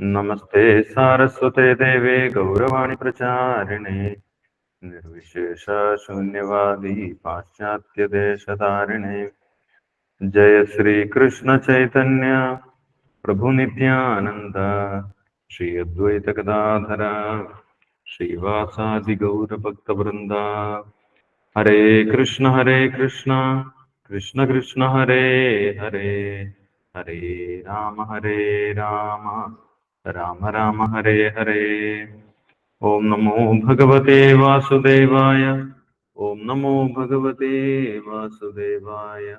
नमस्ते सारस्वते देवे गौरवाणी प्रचारिणे। निर्विशेषशून्यवादी पाश्चात्यदेशतारिणे जय श्री श्रीकृष्णचैतन्य प्रभुनित्यानन्द श्री अद्वैतगदाधरा श्रीवासादिगौरभक्तवृन्दा हरे कृष्ण हरे कृष्ण। कृष्ण कृष्ण, हरे हरे। हरे राम हरे राम। राम राम हरे हरे। ओम नमो भगवते वासुदेवाय। ओम नमो भगवते वासुदेवाय।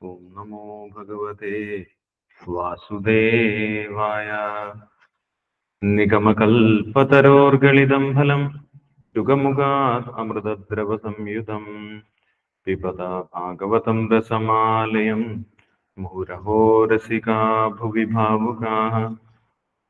ओम नमो भगवते വാസുദേവായ നിഗമകൽപതരോർഗളിതം ഫലം യുഗമുഖാത് അമൃതദ്രവ സംയുതം പിബത ഭാഗവതം രസമാലയം മുഹുരഹോ രസികാ ഭുവി ഭാവുകാ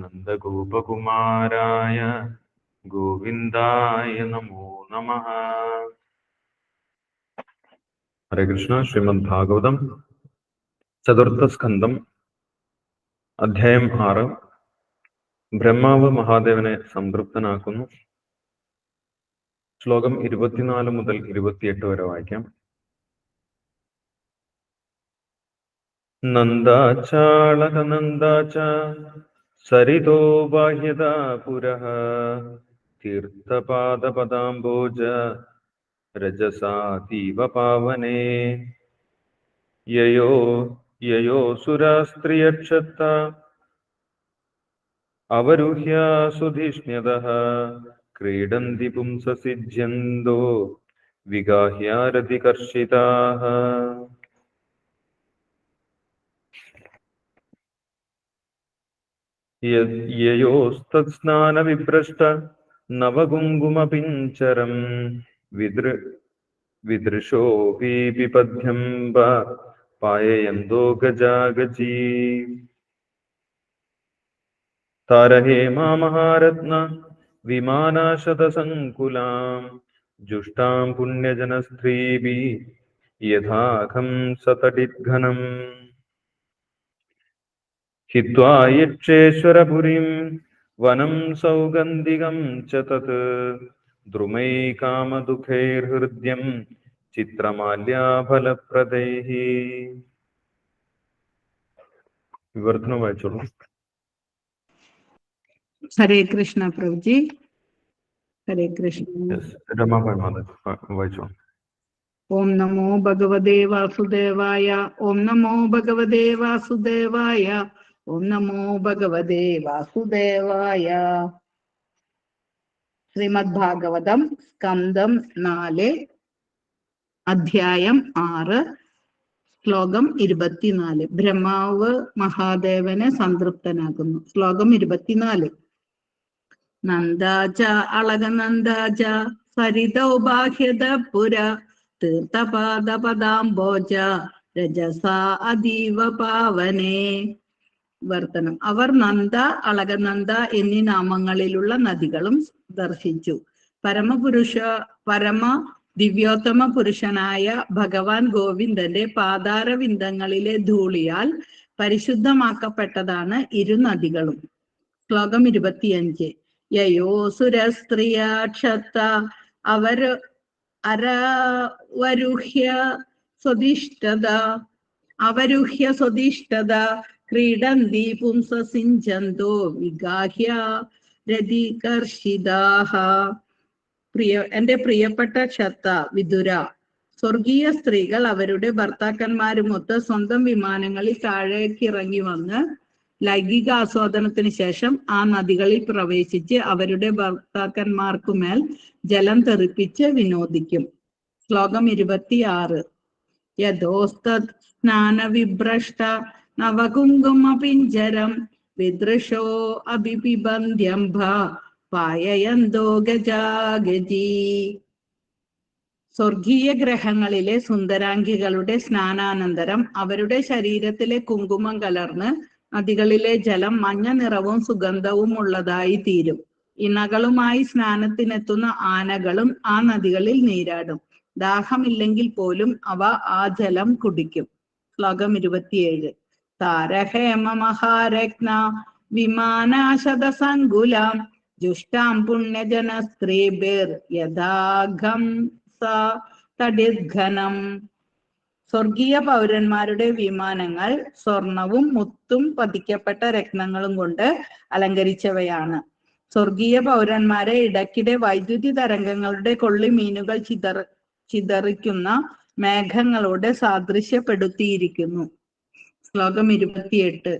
നന്ദഗോപകുമാരായ ഗോവിന്ദായ നമോ നമ ഹരേ കൃഷ്ണ ശ്രീമദ് ഭാഗവതം ചതുർത്ഥ സ്കന്ധം അധ്യായം ആറ് ബ്രഹ്മാവ് മഹാദേവനെ സംതൃപ്തനാക്കുന്നു। ശ്ലോകം ഇരുപത്തിനാല് മുതൽ ഇരുപത്തിയെട്ട് വരെ വായിക്കാം. നന്ദാചാളകനന്ദാച നന്ദാച്ച സരിതോ ബാഹ്യതാ പുരഃ തീർത്ഥപാദപദാംബോജ രജസാതീവ പാവനേ യയോ യയോ സുരാസ്ത്രിയക്ഷത്ത അവരുഹ്യ സുധിഷ്ണ്യതഃ ക്രീഡന്തി പുംസസിജ്യന്തോ വിഗാഹ്യാരതികർഷിതാः യയോസ്തസ്നാനവിഭ്രഷ്ട നവകുങ്കുമപിഞ്ചരം വിദൃ വിദൃശോപി പിപദ്യംബ പായയന്തോ ഗജാഗജീ താരഹേമാമഹാരത്ന വിമാനാശതസങ്കുലാം ജുഷ്ടാം പുണ്യജനസ്ത്രീഭി യഥാഖം സതടിദ്ഘനം ഹിത്വാ യക്ഷേശ്വരപുരീം വനം സൗഗന്ധികം ച തത് ദ്രുമൈ കാമദുഃഖൈർഹൃദ്യം ചിത്രമാല്യാഫലപ്രദൈः വിവർത്തനം വായിച്ചോളൂ ഹരേ കൃഷ്ണ പ്രഭുജി ഹരേ കൃഷ്ണ രമാഭായ് വ- വായിച്ചോളൂ ഓം നമോ ഭഗവതേ വാസുദേവായ ഓം നമോ ഭഗവതേ വാസുദേവായ ഓം നമോ ഭഗവതേ വാസുദേവായ ശ്രീമദ് ഭാഗവതം സ്കന്ധം നാല് അധ്യായം ആറ് ശ്ലോകം ഇരുപത്തിനാല്. ബ്രഹ്മാവ് മഹാദേവനെ സംതൃപ്തനാകുന്നു ശ്ലോകം ഇരുപത്തിനാല്. നന്ദാച അളകനന്ദാച സരിതൗബാഹ്യത പുര തീർത്ഥപാദപദാംബോജ രജസ അതീവ പാവനേ. വർത്തനം അവർ നന്ദ അളകനന്ദ എന്നീ നാമങ്ങളിലുള്ള നദികളും ദർശിച്ചു. പരമപുരുഷ പരമ ദിവ്യോത്തമ പുരുഷനായ ഭഗവാൻ ഗോവിന്ദന്റെ പാതാരവിന്ദങ്ങളിലെ ധൂളിയാൽ പരിശുദ്ധമാക്കപ്പെട്ടതാണ് ഇരു നദികളും. ശ്ലോകം ഇരുപത്തിയഞ്ച്. യയോ സുരസ്ത്രീയാക്ഷത്ത അവർ അരവരുഹ്യ സ്വദിഷ്ടത അവരുഹ്യ സ്വദിഷ്ടത ക്രീഡന്തി പുംസസിഞ്ചന്തോ വിഗാഹ്യ രതികർഷിതാഹ പ്രിയ എന്റെ പ്രിയപ്പെട്ട ക്ഷത്ത വിദുര സ്വർഗീയ സ്ത്രീകൾ അവരുടെ ഭർത്താക്കന്മാരുമൊത്ത് സ്വന്തം വിമാനങ്ങളിൽ താഴേക്ക് ഇറങ്ങി വന്ന് ലൈംഗിക ആസ്വാദനത്തിന് ശേഷം ആ നദികളിൽ പ്രവേശിച്ച് അവരുടെ ഭർത്താക്കന്മാർക്കുമേൽ ജലം തെറിപ്പിച്ച് വിനോദിക്കും. ശ്ലോകം ഇരുപത്തിയാറ്. യഥോസ്തത് സ്നാനവിഭ്രഷ്ട നവകുങ്കുമപിഞ്ചരം വിദൃശോ അഭിപിബന്ധ്യംഭ പായയന്തോ ഗജാഗജി. സ്വർഗീയ ഗ്രഹങ്ങളിലെ സുന്ദരാംഗികളുടെ സ്നാനാനന്തരം അവരുടെ ശരീരത്തിലെ കുങ്കുമം കലർന്ന് നദികളിലെ ജലം മഞ്ഞ നിറവും സുഗന്ധവും ഉള്ളതായി തീരും. ഇണകളുമായി സ്നാനത്തിനെത്തുന്ന ആനകളും ആ നദികളിൽ നീരാടും. ദാഹമില്ലെങ്കിൽ പോലും അവ ആ ജലം കുടിക്കും. ശ്ലോകം ഇരുപത്തിയേഴ്. താരഹേമ വിമാനാശതസങ്കുലം വിമാനാശത സങ്കുലാം ജുഷ്ടാം പുണ്യജന സ്ത്രീബിർ യഥാഘം സ തടിർഘനം. സ്വർഗീയ പൗരന്മാരുടെ വിമാനങ്ങൾ സ്വർണവും മുത്തും പതിക്കപ്പെട്ട രത്നങ്ങളും കൊണ്ട് അലങ്കരിച്ചവയാണ്. സ്വർഗീയ പൗരന്മാരെ ഇടയ്ക്കിടെ വൈദ്യുതി തരംഗങ്ങളുടെ കൊള്ളി മീനുകൾ ചിതർ ചിതറിക്കുന്ന മേഘങ്ങളോട് സാദൃശ്യപ്പെടുത്തിയിരിക്കുന്നു. ശ്ലോകം ഇരുപത്തിയെട്ട്.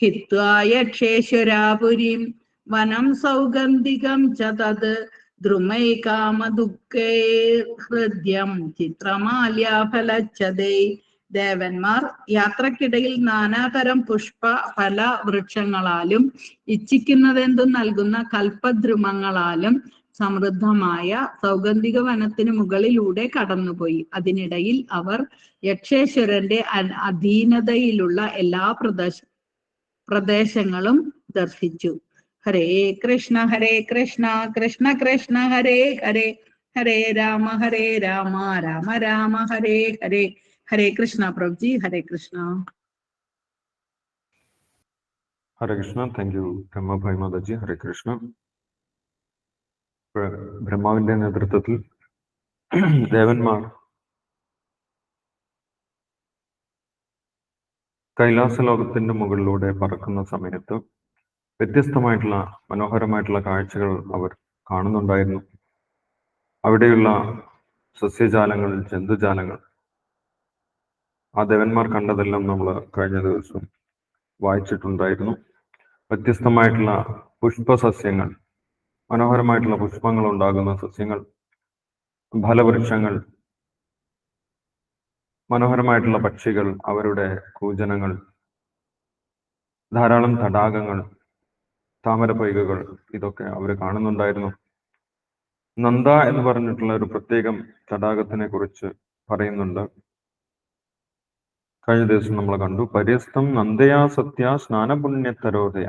ഹിത്വായ ക്ഷേശ്വരാപുരിം വനം സൗഗന്ധികം ച തത് ദ്രുമൈകാമദുഃഖേ ഹൃദ്യം ചിത്രമാല്യാഫലച്ചതേ ദേവന്മാർ യാത്രക്കിടയിൽ നാനാതരം പുഷ്പ ഫല വൃക്ഷങ്ങളാലും ഇച്ഛിക്കുന്നതെന്തും നൽകുന്ന കൽപ്പദ്രുമങ്ങളാലും സമൃദ്ധമായ സൗഗന്ധിക വനത്തിന് മുകളിലൂടെ കടന്നുപോയി. അതിനിടയിൽ അവർ യക്ഷേശ്വരന്റെ അധീനതയിലുള്ള എല്ലാ പ്രദേശ പ്രദേശങ്ങളും ദർശിച്ചു. ഹരേ കൃഷ്ണ ഹരേ കൃഷ്ണ കൃഷ്ണ കൃഷ്ണ ഹരേ ഹരേ ഹരേ രാമ ഹരേ രാമ രാമ രാമ ഹരേ ഹരേ ഹരേ കൃഷ്ണ പ്രഭുജി ഹരേ കൃഷ്ണ. ഹരേ കൃഷ്ണ താങ്ക് യു മാതാജി ഹരേ കൃഷ്ണ. ബ്രഹ്മാവിന്റെ നേതൃത്വത്തിൽ ദേവന്മാർ കൈലാസലോകത്തിന്റെ മുകളിലൂടെ പറക്കുന്ന സമയത്ത് വ്യത്യസ്തമായിട്ടുള്ള മനോഹരമായിട്ടുള്ള കാഴ്ചകൾ അവർ കാണുന്നുണ്ടായിരുന്നു. അവിടെയുള്ള സസ്യജാലങ്ങൾ ജന്തുജാലങ്ങൾ ആ ദേവന്മാർ കണ്ടതെല്ലാം നമ്മൾ കഴിഞ്ഞ ദിവസം വായിച്ചിട്ടുണ്ടായിരുന്നു. വ്യത്യസ്തമായിട്ടുള്ള പുഷ്പസസ്യങ്ങൾ മനോഹരമായിട്ടുള്ള പുഷ്പങ്ങൾ ഉണ്ടാകുന്ന സസ്യങ്ങൾ ഫലവൃക്ഷങ്ങൾ മനോഹരമായിട്ടുള്ള പക്ഷികൾ അവരുടെ കൂജനങ്ങൾ ധാരാളം തടാകങ്ങൾ താമരപ്പൊയ്കകൾ ഇതൊക്കെ അവർ കാണുന്നുണ്ടായിരുന്നു. നന്ദ എന്ന് പറഞ്ഞിട്ടുള്ള ഒരു പ്രത്യേകം തടാകത്തിനെ കുറിച്ച് പറയുന്നുണ്ട്. കഴിഞ്ഞ ദിവസം നമ്മൾ കണ്ടു. പര്യസ്തം നന്ദയാ സത്യ സ്നാനപുണ്യത്തരോദയ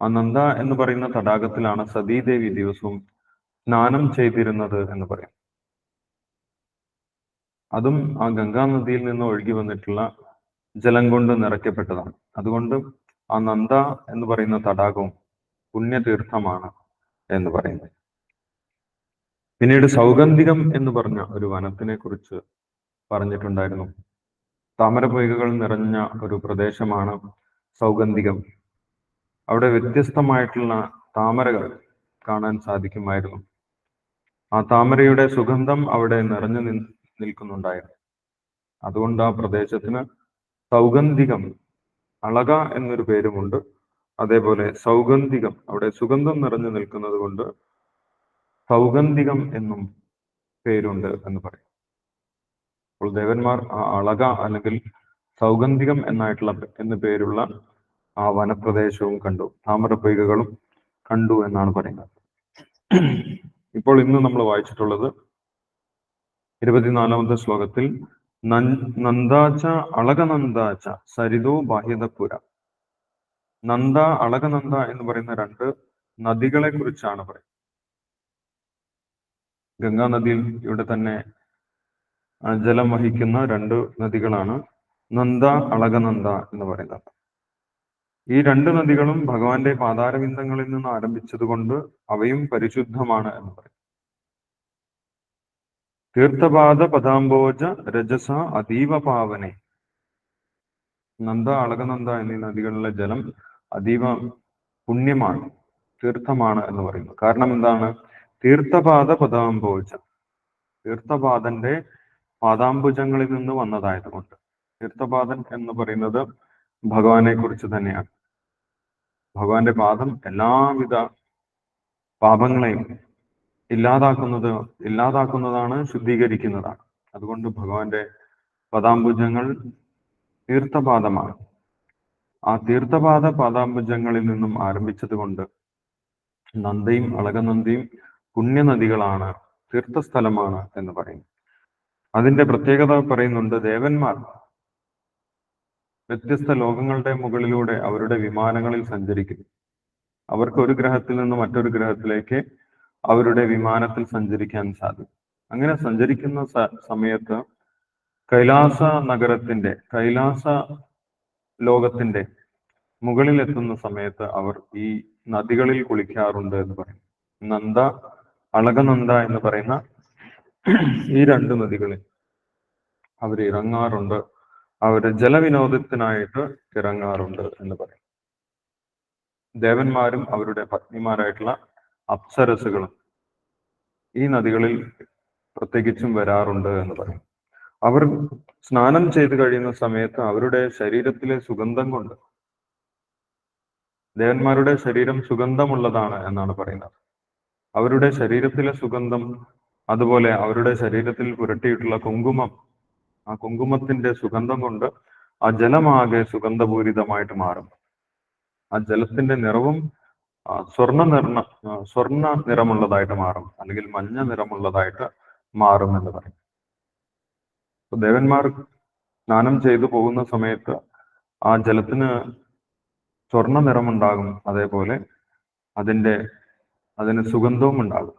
ആ നന്ദ എന്ന് പറയുന്ന തടാകത്തിലാണ് സതീദേവി ദിവസവും സ്നാനം ചെയ്തിരുന്നത് എന്ന് പറയാം. അതും ആ ഗംഗാ നദിയിൽ നിന്ന് ഒഴുകി വന്നിട്ടുള്ള ജലം കൊണ്ട് നിറയ്ക്കപ്പെട്ടതാണ്. അതുകൊണ്ട് ആ നന്ദ എന്ന് പറയുന്ന തടാകവും പുണ്യതീർത്ഥമാണ് എന്ന് പറയുന്നത്. പിന്നീട് സൗഗന്ധികം എന്ന് പറഞ്ഞ ഒരു വനത്തിനെ കുറിച്ച് പറഞ്ഞിട്ടുണ്ടായിരുന്നു. താമരപ്പൊയ്കകൾ നിറഞ്ഞ ഒരു പ്രദേശമാണ് സൗഗന്ധികം. അവിടെ വ്യത്യസ്തമായിട്ടുള്ള താമരകൾ കാണാൻ സാധിക്കുമായിരുന്നു. ആ താമരയുടെ സുഗന്ധം അവിടെ നിറഞ്ഞു നിൽ നിൽക്കുന്നുണ്ടായിരുന്നു. അതുകൊണ്ട് ആ പ്രദേശത്തിന് സൗഗന്ധികം അളക എന്നൊരു പേരുമുണ്ട്. അതേപോലെ സൗഗന്ധികം അവിടെ സുഗന്ധം നിറഞ്ഞു നിൽക്കുന്നത് കൊണ്ട് സൗഗന്ധികം എന്നും പേരുണ്ട് എന്ന് പറയും. അപ്പോൾ ദേവന്മാർ ആ അളക അല്ലെങ്കിൽ സൗഗന്ധികം എന്നായിട്ടുള്ള എന്ന് പേരുള്ള ആ വനപ്രദേശവും കണ്ടു. താമരപ്പൊയ്കകളും കണ്ടു എന്നാണ് പറയുന്നത്. ഇപ്പോൾ ഇന്ന് നമ്മൾ വായിച്ചിട്ടുള്ളത് ഇരുപത്തിനാലാമത്തെ ശ്ലോകത്തിൽ നന്ദാച്ച അളകനന്ദാച്ച സരിതോ ബാഹ്യതപുര. നന്ദ അളകനന്ദ എന്ന് പറയുന്ന രണ്ട് നദികളെ കുറിച്ചാണ് പറയുന്നത്. ഗംഗാ നദിയിൽ ഇവിടെ തന്നെ ജലം വഹിക്കുന്ന രണ്ട് നദികളാണ് നന്ദ അളകനന്ദ എന്ന് പറയുന്നത്. ഈ രണ്ട് നദികളും ഭഗവാന്റെ പാതാരവിന്ദങ്ങളിൽ നിന്ന് ആരംഭിച്ചതുകൊണ്ട് അവയും പരിശുദ്ധമാണ് എന്ന് പറയും. തീർത്ഥപാദ പദാംബോജ രജസ അതീവ പാവനെ. നന്ദ അളകനന്ദ എന്നീ നദികളിലെ ജലം അതീവ പുണ്യമാണ് തീർത്ഥമാണ് എന്ന് പറയുന്നു. കാരണം എന്താണ്? തീർത്ഥപാദ പദാംബോജ. തീർത്ഥപാദന്റെ പാദാംബുജങ്ങളിൽ നിന്ന് വന്നതായതുകൊണ്ട്. തീർത്ഥപാദൻ എന്ന് പറയുന്നത് ഭഗവാനെ കുറിച്ച് തന്നെയാണ്. ഭഗവാന്റെ പാദം എല്ലാവിധ പാപങ്ങളെയും ഇല്ലാതാക്കുന്നത് ഇല്ലാതാക്കുന്നതാണ് ശുദ്ധീകരിക്കുന്നതാണ്. അതുകൊണ്ട് ഭഗവാന്റെ പദാംബുജങ്ങൾ തീർത്ഥപാദമാണ്. ആ തീർത്ഥപാദ പാദാംബുജങ്ങളിൽ നിന്നും ആരംഭിച്ചതുകൊണ്ട് നന്ദയും അളകനന്ദിയും പുണ്യനദികളാണ് തീർത്ഥസ്ഥലമാണ് എന്ന് പറയുന്നു. അതിന്റെ പ്രത്യേകത പറയുന്നുണ്ട് ദേവന്മാർ. വ്യത്യസ്ത ലോകങ്ങളുടെ മുകളിലൂടെ അവരുടെ വിമാനങ്ങളിൽ സഞ്ചരിക്കുന്നു. അവർക്ക് ഒരു ഗ്രഹത്തിൽ നിന്ന് മറ്റൊരു ഗ്രഹത്തിലേക്ക് അവരുടെ വിമാനത്തിൽ സഞ്ചരിക്കാൻ സാധിക്കും. അങ്ങനെ സഞ്ചരിക്കുന്ന സമയത്ത് കൈലാസ നഗരത്തിന്റെ കൈലാസ ലോകത്തിന്റെ മുകളിൽ എത്തുന്ന സമയത്ത് അവർ ഈ നദികളിൽ കുളിക്കാറുണ്ട് എന്ന് പറയും. നന്ദ അളകനന്ദ എന്ന് പറയുന്ന ഈ രണ്ട് നദികളിൽ അവർ ഇറങ്ങാറുണ്ട്. അവർ ജലവിനോദത്തിനായിട്ട് ഇറങ്ങാറുണ്ട് എന്ന് പറയും. ദേവന്മാരും അവരുടെ പത്നിമാരായിട്ടുള്ള അപ്സരസുകളും ഈ നദികളിൽ പ്രത്യേകിച്ചും വരാറുണ്ട് എന്ന് പറയും. അവർ സ്നാനം ചെയ്ത് കഴിയുന്ന സമയത്ത് അവരുടെ ശരീരത്തിലെ സുഗന്ധം കൊണ്ട് ദേവന്മാരുടെ ശരീരം സുഗന്ധമുള്ളതാണ് എന്നാണ് പറയുന്നത്. അവരുടെ ശരീരത്തിലെ സുഗന്ധം അതുപോലെ അവരുടെ ശരീരത്തിൽ പുരട്ടിയിട്ടുള്ള കുങ്കുമം ആ കുങ്കുമത്തിന്റെ സുഗന്ധം കൊണ്ട് ആ ജലമാകെ സുഗന്ധപൂരിതമായിട്ട് മാറും ആ ജലത്തിന്റെ നിറവും സ്വർണ നിറ സ്വർണ നിറമുള്ളതായിട്ട് മാറും അല്ലെങ്കിൽ മഞ്ഞ നിറമുള്ളതായിട്ട് മാറും എന്ന് പറയും. അപ്പൊ ദേവന്മാർ സ്നാനം ചെയ്തു പോകുന്ന സമയത്ത് ആ ജലത്തിന് സ്വർണ നിറമുണ്ടാകും അതേപോലെ അതിന്റെ അതിന് സുഗന്ധവും ഉണ്ടാകും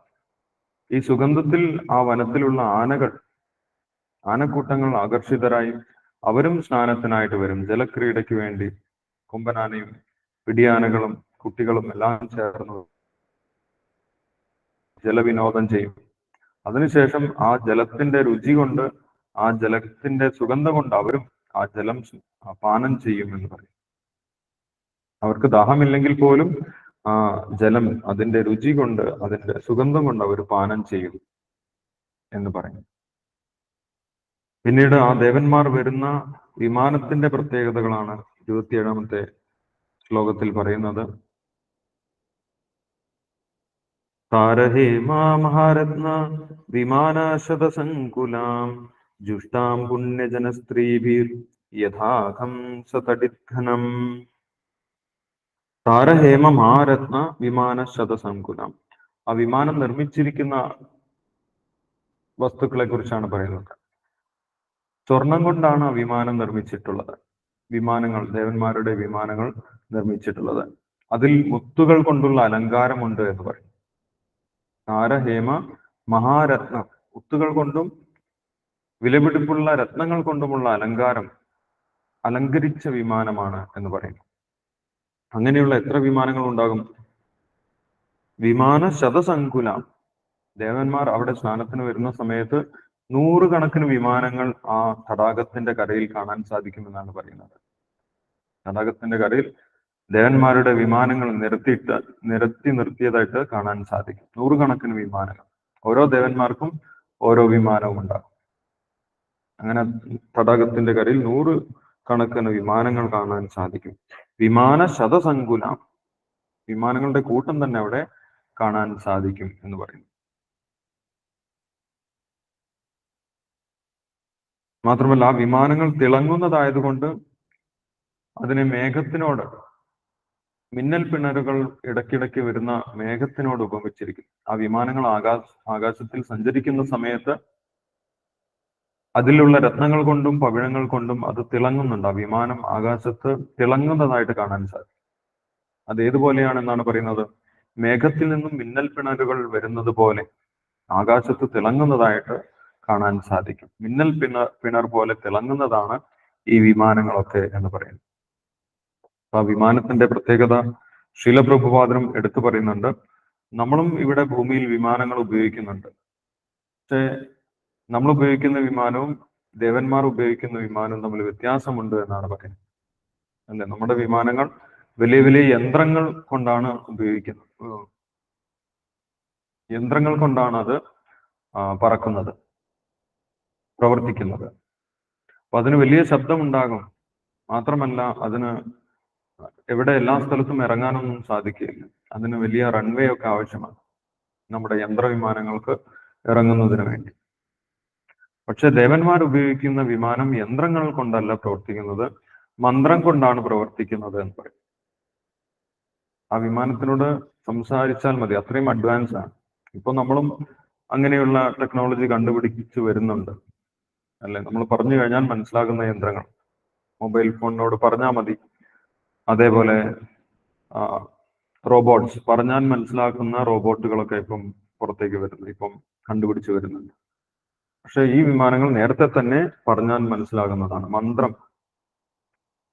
ഈ സുഗന്ധത്തിൽ ആ വനത്തിലുള്ള ആനകൾ ആനക്കൂട്ടങ്ങൾ ആകർഷിതരായി അവരും സ്നാനത്തിനായിട്ട് വരും. ജലക്രീഡയ്ക്ക് വേണ്ടി കൊമ്പനാനയും പിടിയാനകളും കുട്ടികളും എല്ലാം ചേർന്ന് ജലവിനോദം ചെയ്യും. അതിനുശേഷം ആ ജലത്തിന്റെ രുചി കൊണ്ട് ആ ജലത്തിന്റെ സുഗന്ധം കൊണ്ട് അവരും ആ ജലം പാനം ചെയ്യും എന്ന് പറയും. അവർക്ക് ദാഹമില്ലെങ്കിൽ പോലും ആ ജലം അതിന്റെ രുചി കൊണ്ട് അതിന്റെ സുഗന്ധം കൊണ്ട് അവർ പാനം ചെയ്യും എന്ന് പറയും. പിന്നീട് ആ ദേവന്മാർ വരുന്ന വിമാനത്തിന്റെ പ്രത്യേകതകളാണ് ഇരുപത്തിയേഴാമത്തെ ശ്ലോകത്തിൽ പറയുന്നത്. താരഹേമാ മഹാരത്ന വിമാനാശതസങ്കുലാം ജുഷ്ടാം പുണ്യജനസ്ത്രീഭിർ യഥാഹം സതടിഘനം താരഹേമ മഹാരത്ന വിമാന ശതസങ്കുലം ആ വിമാനം നിർമ്മിച്ചിരിക്കുന്ന വസ്തുക്കളെ കുറിച്ചാണ് പറയുന്നത്. സ്വർണം കൊണ്ടാണ് ആ വിമാനം നിർമ്മിച്ചിട്ടുള്ളത്. വിമാനങ്ങൾ ദേവന്മാരുടെ വിമാനങ്ങൾ നിർമ്മിച്ചിട്ടുള്ളത്. അതിൽ മുത്തുകൾ കൊണ്ടുള്ള അലങ്കാരമുണ്ട് എന്ന് പറയും. താരഹേമ മഹാരത്നം. മുത്തുകൾ കൊണ്ടും വിലപിടിപ്പുള്ള രത്നങ്ങൾ കൊണ്ടുമുള്ള അലങ്കാരം അലങ്കരിച്ച വിമാനമാണ് എന്ന് പറയുന്നു അങ്ങനെയുള്ള എത്ര വിമാനങ്ങൾ ഉണ്ടാകും? വിമാന ശതസങ്കുലം ദേവന്മാർ അവിടെ സ്നാനത്തിന് വരുന്ന സമയത്ത് നൂറുകണക്കിന് വിമാനങ്ങൾ ആ തടാകത്തിന്റെ കരയിൽ കാണാൻ സാധിക്കുമെന്നാണ് പറയുന്നത്. തടാകത്തിന്റെ കരയിൽ ദേവന്മാരുടെ വിമാനങ്ങൾ നിരത്തിയിട്ട് നിരത്തി നിർത്തിയതായിട്ട് കാണാൻ സാധിക്കും. നൂറുകണക്കിന് വിമാനങ്ങൾ. ഓരോ ദേവന്മാർക്കും ഓരോ വിമാനവും ഉണ്ടാകും. അങ്ങനെ തടാകത്തിന്റെ കരയിൽ നൂറ് കണക്കിന് വിമാനങ്ങൾ കാണാൻ സാധിക്കും. വിമാന ശതസങ്കുല വിമാനങ്ങളുടെ കൂട്ടം തന്നെ അവിടെ കാണാൻ സാധിക്കും എന്ന് പറയുന്നു. മാത്രമല്ല ആ വിമാനങ്ങൾ തിളങ്ങുന്നതായതുകൊണ്ട് അതിനെ മേഘത്തിനോട് മിന്നൽ പിണരുകൾ ഇടയ്ക്കിടയ്ക്ക് വരുന്ന മേഘത്തിനോട് ഉപമിച്ചിരിക്കുന്നു. ആ വിമാനങ്ങൾ ആകാശ ആകാശത്തിൽ സഞ്ചരിക്കുന്ന സമയത്ത് അതിലുള്ള രത്നങ്ങൾ കൊണ്ടും പവിഴങ്ങൾ കൊണ്ടും അത് തിളങ്ങുന്നുണ്ട്. ആ വിമാനം ആകാശത്ത് തിളങ്ങുന്നതായിട്ട് കാണാൻ സാധിക്കും. അത് ഏതുപോലെയാണെന്നാണ് പറയുന്നത്? മേഘത്തിൽ നിന്നും മിന്നൽ പിണരുകൾ വരുന്നത് പോലെ ആകാശത്ത് തിളങ്ങുന്നതായിട്ട് കാണാൻ സാധിക്കും. മിന്നൽ പിണർ പിണർ പോലെ തിളങ്ങുന്നതാണ് ഈ വിമാനങ്ങളൊക്കെ എന്ന് പറയുന്നത്. അപ്പൊ ആ വിമാനത്തിന്റെ പ്രത്യേകത ശീലപ്രഭുപാദനം എടുത്തു പറയുന്നുണ്ട്. നമ്മളും ഇവിടെ ഭൂമിയിൽ വിമാനങ്ങൾ ഉപയോഗിക്കുന്നുണ്ട്. പക്ഷേ നമ്മൾ ഉപയോഗിക്കുന്ന വിമാനവും ദേവന്മാർ ഉപയോഗിക്കുന്ന വിമാനവും തമ്മിൽ വ്യത്യാസമുണ്ട് എന്നാണ് പറയുന്നത്. അല്ലെ? നമ്മുടെ വിമാനങ്ങൾ വലിയ വലിയ യന്ത്രങ്ങൾ കൊണ്ടാണ് ഉപയോഗിക്കുന്നത്. യന്ത്രങ്ങൾ കൊണ്ടാണ് അത് പറക്കുന്നത്. പ്രവർത്തിക്കുന്നത്. അപ്പൊ അതിന് വലിയ ശബ്ദമുണ്ടാകും. മാത്രമല്ല അതിന് എവിടെ എല്ലാ സ്ഥലത്തും ഇറങ്ങാനൊന്നും സാധിക്കില്ല. അതിന് വലിയ റൺവേ ഒക്കെ ആവശ്യമാണ് നമ്മുടെ യന്ത്രവിമാനങ്ങൾക്ക് ഇറങ്ങുന്നതിന് വേണ്ടി. പക്ഷെ ദേവന്മാർ ഉപയോഗിക്കുന്ന വിമാനം യന്ത്രങ്ങൾ കൊണ്ടല്ല പ്രവർത്തിക്കുന്നത് മന്ത്രം കൊണ്ടാണ് പ്രവർത്തിക്കുന്നത് എന്ന് പറയും. ആ വിമാനത്തിനോട് സംസാരിച്ചാൽ മതി. അത്രയും അഡ്വാൻസ് ആണ്. ഇപ്പൊ നമ്മളും അങ്ങനെയുള്ള ടെക്നോളജി കണ്ടുപിടിച്ച് വരുന്നുണ്ട്. അല്ലെ? നമ്മൾ പറഞ്ഞു കഴിഞ്ഞാൽ മനസ്സിലാകുന്ന യന്ത്രങ്ങൾ. മൊബൈൽ ഫോണിനോട് പറഞ്ഞാൽ മതി. അതേപോലെ റോബോട്ട്സ്. പറഞ്ഞാൽ മനസ്സിലാക്കുന്ന റോബോട്ടുകളൊക്കെ ഇപ്പം പുറത്തേക്ക് വരുന്നു. ഇപ്പം കണ്ടുപിടിച്ചു വരുന്നുണ്ട്. പക്ഷെ ഈ വിമാനങ്ങൾ നേരത്തെ തന്നെ പറഞ്ഞാൽ മനസ്സിലാകുന്നതാണ്. മന്ത്രം.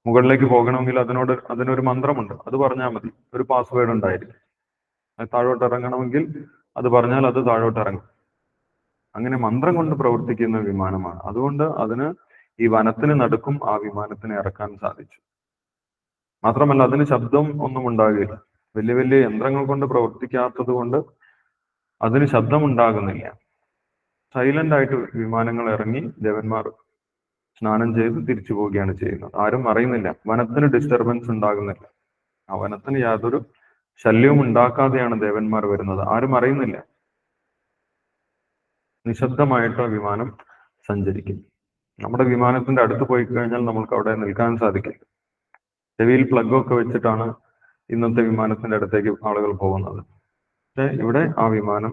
മുകളിലേക്ക് പോകണമെങ്കിൽ അതിനോട് അതിനൊരു മന്ത്രമുണ്ട്. അത് പറഞ്ഞാൽ മതി. ഒരു പാസ്വേഡ് ഉണ്ടായിരിക്കും. താഴോട്ട് ഇറങ്ങണമെങ്കിൽ അത് പറഞ്ഞാൽ അത് താഴോട്ട് ഇറങ്ങും. അങ്ങനെ മന്ത്രം കൊണ്ട് പ്രവർത്തിക്കുന്ന വിമാനമാണ്. അതുകൊണ്ട് അതിന് ഈ വനത്തിന് നടുക്കും ആ വിമാനത്തിന് ഇറക്കാൻ സാധിച്ചു. മാത്രമല്ല അതിന് ശബ്ദം ഒന്നും ഉണ്ടാകില്ല. വലിയ വലിയ യന്ത്രങ്ങൾ കൊണ്ട് പ്രവർത്തിക്കാത്തത് കൊണ്ട് അതിന് ശബ്ദം ഉണ്ടാകുന്നില്ല സൈലന്റ് ആയിട്ട് വിമാനങ്ങൾ ഇറങ്ങി ദേവന്മാർ സ്നാനം ചെയ്ത് തിരിച്ചു പോവുകയാണ് ചെയ്യുന്നത്. ആരും അറിയുന്നില്ല. വനത്തിന് ഡിസ്റ്റർബൻസ് ഉണ്ടാകുന്നില്ല. ആ വനത്തിന് യാതൊരു ശല്യവും ഉണ്ടാക്കാതെയാണ് ദേവന്മാർ വരുന്നത്. ആരും അറിയുന്നില്ല. നിശബ്ദമായിട്ട് വിമാനം സഞ്ചരിക്കും. നമ്മുടെ വിമാനത്തിന്റെ അടുത്ത് പോയി കഴിഞ്ഞാൽ നമ്മൾക്ക് അവിടെ നിൽക്കാൻ സാധിക്കും. ചെവിയിൽ പ്ലഗ് ഒക്കെ വെച്ചിട്ടാണ് ഇന്നത്തെ വിമാനത്തിന്റെ അടുത്തേക്ക് ആളുകൾ പോകുന്നത്. പക്ഷെ ഇവിടെ ആ വിമാനം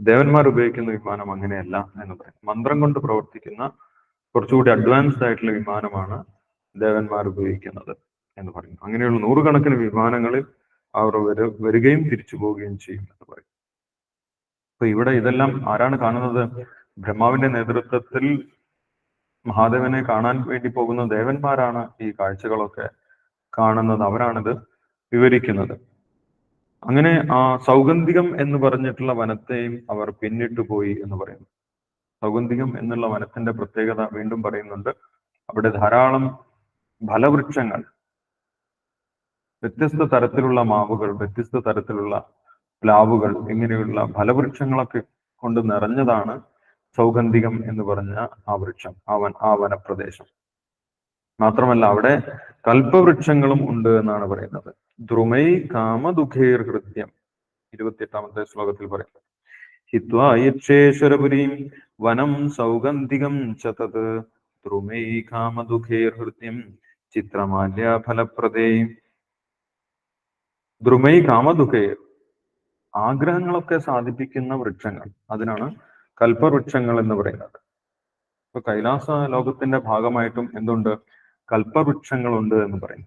ദേവന്മാർ ഉപയോഗിക്കുന്ന വിമാനം അങ്ങനെയല്ല എന്ന് പറയും. മന്ത്രം കൊണ്ട് പ്രവർത്തിക്കുന്ന കുറച്ചുകൂടി അഡ്വാൻസ്ഡ് ആയിട്ടുള്ള വിമാനമാണ് ദേവന്മാർ ഉപയോഗിക്കുന്നത് എന്ന് പറയുന്നു അങ്ങനെയുള്ള നൂറുകണക്കിന് വിമാനങ്ങളിൽ അവർ വരികയും തിരിച്ചു പോവുകയും ചെയ്യും എന്ന് പറയും. അപ്പൊ ഇവിടെ ഇതെല്ലാം ആരാണ് കാണുന്നത്? ബ്രഹ്മാവിന്റെ നേതൃത്വത്തിൽ മഹാദേവനെ കാണാൻ വേണ്ടി പോകുന്ന ദേവന്മാരാണ് ഈ കാഴ്ചകളൊക്കെ കാണുന്നത് അവരാണിത് വിവരിക്കുന്നത്. അങ്ങനെ ആ സൗഗന്ധികം എന്ന് പറഞ്ഞിട്ടുള്ള വനത്തെയും അവർ പിന്നിട്ടു പോയി എന്ന് പറയുന്നു. സൗഗന്ധികം എന്നുള്ള വനത്തിന്റെ പ്രത്യേകത വീണ്ടും പറയുന്നുണ്ട്. അവിടെ ധാരാളം ഫലവൃക്ഷങ്ങൾ വ്യത്യസ്ത തരത്തിലുള്ള മാവുകൾ വ്യത്യസ്ത തരത്തിലുള്ള പ്ലാവുകൾ ഇങ്ങനെയുള്ള ഫലവൃക്ഷങ്ങളൊക്കെ കൊണ്ട് നിറഞ്ഞതാണ് സൗഗന്ധികം എന്ന് പറഞ്ഞ ആ വൃക്ഷം ആ ആ വനപ്രദേശം. മാത്രമല്ല അവിടെ കൽപ്പവൃക്ഷങ്ങളും ഉണ്ട് എന്നാണ് പറയുന്നത്. ദ്രുമൈ കാമദുഖേർ ഹൃദ്യം. ഇരുപത്തിയെട്ടാമത്തെ ശ്ലോകത്തിൽ പറയുന്നത് ഹിത്വായക്ഷേശ്വരപുരീം വനം സൗഗന്ധികം ചതത് തത് ദ്രുമൈ കാമദുഖേർ ഹൃദ്യം ചിത്രമാല്യ ഫലപ്രദേ. ദ്രുമൈ കാമദുഃഖേർ ആഗ്രഹങ്ങളൊക്കെ സാധിപ്പിക്കുന്ന വൃക്ഷങ്ങൾ. അതിനാണ് കൽപ്പവൃക്ഷങ്ങൾ എന്ന് പറയുന്നത്. ഇപ്പൊ കൈലാസ ലോകത്തിന്റെ ഭാഗമായിട്ടും എന്തുണ്ട്? കൽപ്പവൃക്ഷങ്ങളുണ്ട് എന്ന് പറയും.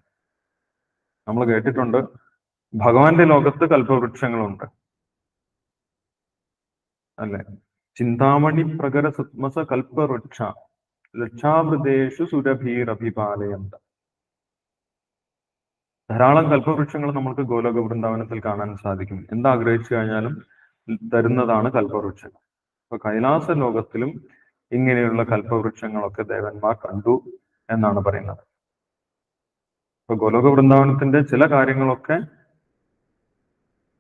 നമ്മൾ കേട്ടിട്ടുണ്ട് ഭഗവാന്റെ ലോകത്ത് കൽപ്പവൃക്ഷങ്ങളുണ്ട്. അല്ലെ? ചിന്താമണി പ്രകര സുത്മസ കൽപ്പവൃക്ഷ ലക്ഷാവൃതേഷു സുരഭീരഭിപാലയന്ത. ധാരാളം കൽപ്പവൃക്ഷങ്ങൾ നമ്മൾക്ക് ഗോലോക വൃന്ദാവനത്തിൽ കാണാൻ സാധിക്കും. എന്താഗ്രഹിച്ചു കഴിഞ്ഞാലും തരുന്നതാണ് കൽപ്പവൃക്ഷങ്ങൾ അപ്പൊ കൈലാസ ലോകത്തിലും ഇങ്ങനെയുള്ള കൽപ്പവൃക്ഷങ്ങളൊക്കെ ദേവന്മാർ കണ്ടു എന്നാണ് പറയുന്നത്. ഇപ്പൊ ഗോലോക വൃന്ദാവനത്തിന്റെ ചില കാര്യങ്ങളൊക്കെ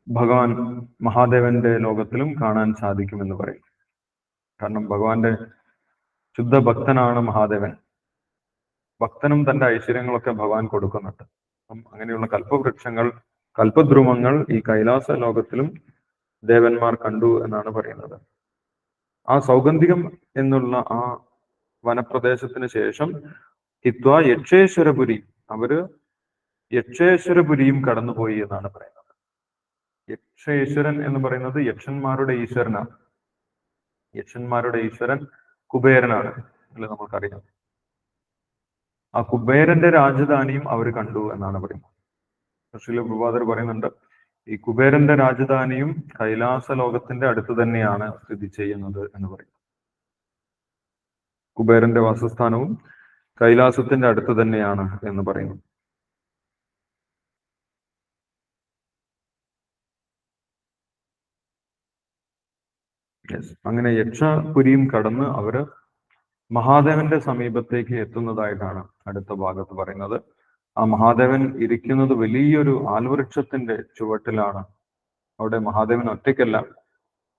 ഭഗവാൻ മഹാദേവന്റെ ലോകത്തിലും കാണാൻ സാധിക്കുമെന്ന് പറയും. കാരണം ഭഗവാന്റെ ശുദ്ധ ഭക്തനാണ് മഹാദേവൻ. ഭക്തനും തന്റെ ഐശ്വര്യങ്ങളൊക്കെ ഭഗവാൻ കൊടുക്കുന്നുണ്ട്. അപ്പം അങ്ങനെയുള്ള കൽപ്പവൃക്ഷങ്ങൾ കൽപ്പദ്രുമങ്ങൾ ഈ കൈലാസ ലോകത്തിലും ദേവന്മാർ കണ്ടു എന്നാണ് പറയുന്നത്. ആ സൗഗന്ധികം എന്നുള്ള ആ വനപ്രദേശത്തിന് ശേഷം ഹിത്വ യക്ഷേശ്വരപുരി അവർ യക്ഷേശ്വരപുരിയും കടന്നുപോയി എന്നാണ് പറയുന്നത്. യക്ഷേശ്വരൻ എന്ന് പറയുന്നത് യക്ഷന്മാരുടെ ഈശ്വരനാണ്. യക്ഷന്മാരുടെ ഈശ്വരൻ കുബേരനാണ് അല്ലെ നമുക്കറിയാം ആ കുബേരന്റെ രാജധാനിയും അവർ കണ്ടു എന്നാണ് പറയുന്നത്. ശ്രീല പ്രഭാതർ പറയുന്നുണ്ട് ഈ കുബേരന്റെ രാജധാനിയും കൈലാസ ലോകത്തിന്റെ അടുത്ത് തന്നെയാണ് സ്ഥിതി ചെയ്യുന്നത് എന്ന് പറയും കുബേരന്റെ വാസസ്ഥാനവും കൈലാസത്തിന്റെ അടുത്ത് തന്നെയാണ് എന്ന് പറയുന്നു. അങ്ങനെ യക്ഷപുരിയും കടന്ന് അവർ മഹാദേവന്റെ സമീപത്തേക്ക് എത്തുന്നതായിട്ടാണ് അടുത്ത ഭാഗത്ത് പറയുന്നത്. ആ മഹാദേവൻ ഇരിക്കുന്നത് വലിയൊരു ആൽവൃക്ഷത്തിന്റെ ചുവട്ടിലാണ്. അവിടെ മഹാദേവൻ ഒറ്റയ്ക്കല്ല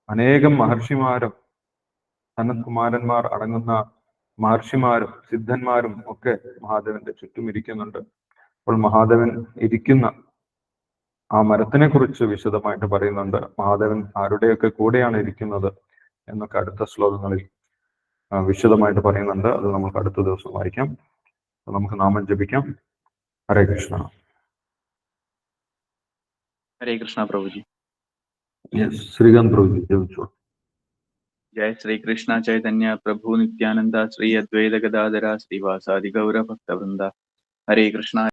അനേകം മഹർഷിമാരും സനത്കുമാരന്മാർ അടങ്ങുന്ന മഹർഷിമാരും സിദ്ധന്മാരും ഒക്കെ മഹാദേവന്റെ ചുറ്റും ഇരിക്കുന്നുണ്ട്. അപ്പോൾ മഹാദേവൻ ഇരിക്കുന്ന ആ മരത്തിനെ കുറിച്ച് വിശദമായിട്ട് പറയുന്നുണ്ട്. മഹാദേവൻ ആരുടെയൊക്കെ കൂടെയാണ് ഇരിക്കുന്നത് എന്നൊക്കെ അടുത്ത ശ്ലോകങ്ങളിൽ വിശദമായിട്ട് പറയുന്നുണ്ട് അത് നമുക്ക് അടുത്ത ദിവസം വായിക്കാം അപ്പൊ നമുക്ക് നാമം ജപിക്കാം ഹരേ കൃഷ്ണ हरे कृष्णा प्रभु जी യെസ് ശ്രീകാന്ത് പ്രഭു ജപിച്ചു जय श्री कृष्ण चैतन्य प्रभु नित्यानंदा श्री अद्वैत गदाधरा श्रीवासादि गौर भक्त वृंदा हरे कृष्णा